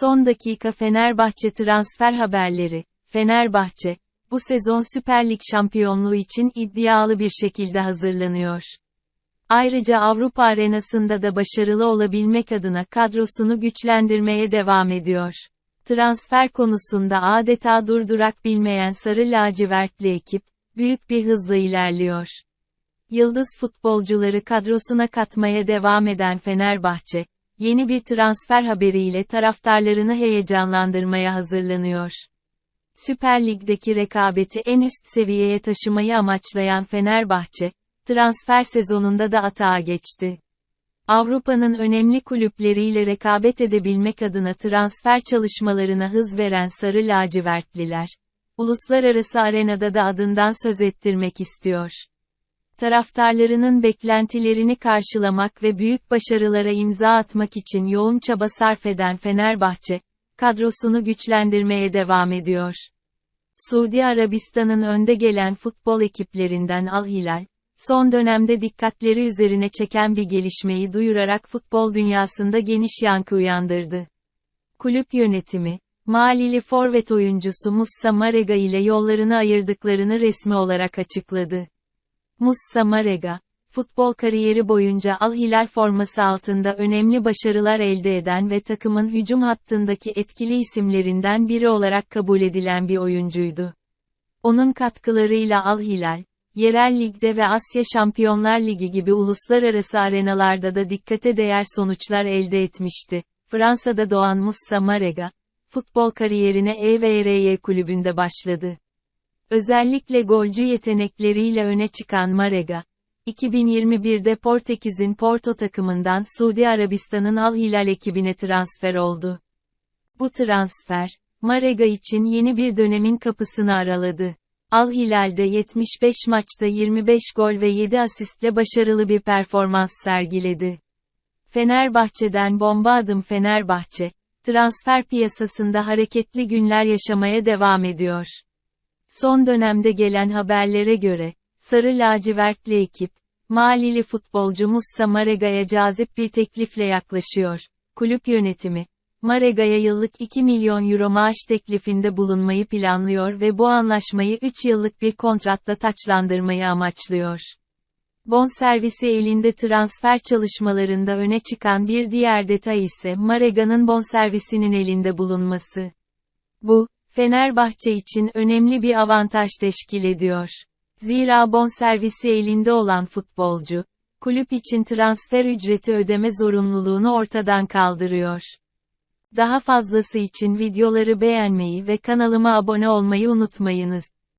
Son dakika Fenerbahçe transfer haberleri. Fenerbahçe, bu sezon Süper Lig şampiyonluğu için iddialı bir şekilde hazırlanıyor. Ayrıca Avrupa arenasında da başarılı olabilmek adına kadrosunu güçlendirmeye devam ediyor. Transfer konusunda adeta durdurak bilmeyen sarı lacivertli ekip, büyük bir hızla ilerliyor. Yıldız futbolcuları kadrosuna katmaya devam eden Fenerbahçe, yeni bir transfer haberiyle taraftarlarını heyecanlandırmaya hazırlanıyor. Süper Lig'deki rekabeti en üst seviyeye taşımayı amaçlayan Fenerbahçe, transfer sezonunda da atağa geçti. Avrupa'nın önemli kulüpleriyle rekabet edebilmek adına transfer çalışmalarına hız veren Sarı Lacivertliler, uluslararası arenada da adından söz ettirmek istiyor. Taraftarlarının beklentilerini karşılamak ve büyük başarılara imza atmak için yoğun çaba sarf eden Fenerbahçe, kadrosunu güçlendirmeye devam ediyor. Suudi Arabistan'ın önde gelen futbol ekiplerinden Al Hilal, son dönemde dikkatleri üzerine çeken bir gelişmeyi duyurarak futbol dünyasında geniş yankı uyandırdı. Kulüp yönetimi, Malili forvet oyuncusu Mussa Marega ile yollarını ayırdıklarını resmi olarak açıkladı. Mussa Marega, futbol kariyeri boyunca Al Hilal forması altında önemli başarılar elde eden ve takımın hücum hattındaki etkili isimlerinden biri olarak kabul edilen bir oyuncuydu. Onun katkılarıyla Al Hilal, yerel ligde ve Asya Şampiyonlar Ligi gibi uluslararası arenalarda da dikkate değer sonuçlar elde etmişti. Fransa'da doğan Moussa Marega, futbol kariyerine EVRY kulübünde başladı. Özellikle golcü yetenekleriyle öne çıkan Marega, 2021'de Portekiz'in Porto takımından Suudi Arabistan'ın Al Hilal ekibine transfer oldu. Bu transfer, Marega için yeni bir dönemin kapısını araladı. Al Hilal'de 75 maçta 25 gol ve 7 asistle başarılı bir performans sergiledi. Fenerbahçe'den bomba adım Fenerbahçe, transfer piyasasında hareketli günler yaşamaya devam ediyor. Son dönemde gelen haberlere göre, Sarı lacivertli ekip, Malili futbolcu Mussa Marega'ya cazip bir teklifle yaklaşıyor. Kulüp yönetimi, Marega'ya yıllık 2 milyon euro maaş teklifinde bulunmayı planlıyor ve bu anlaşmayı 3 yıllık bir kontratla taçlandırmayı amaçlıyor. Bonservisi elinde transfer çalışmalarında öne çıkan bir diğer detay ise Marega'nın bonservisinin elinde bulunması. Bu, Fenerbahçe için önemli bir avantaj teşkil ediyor. Zira bonservisi elinde olan futbolcu, kulüp için transfer ücreti ödeme zorunluluğunu ortadan kaldırıyor. Daha fazlası için videoları beğenmeyi ve kanalıma abone olmayı unutmayınız.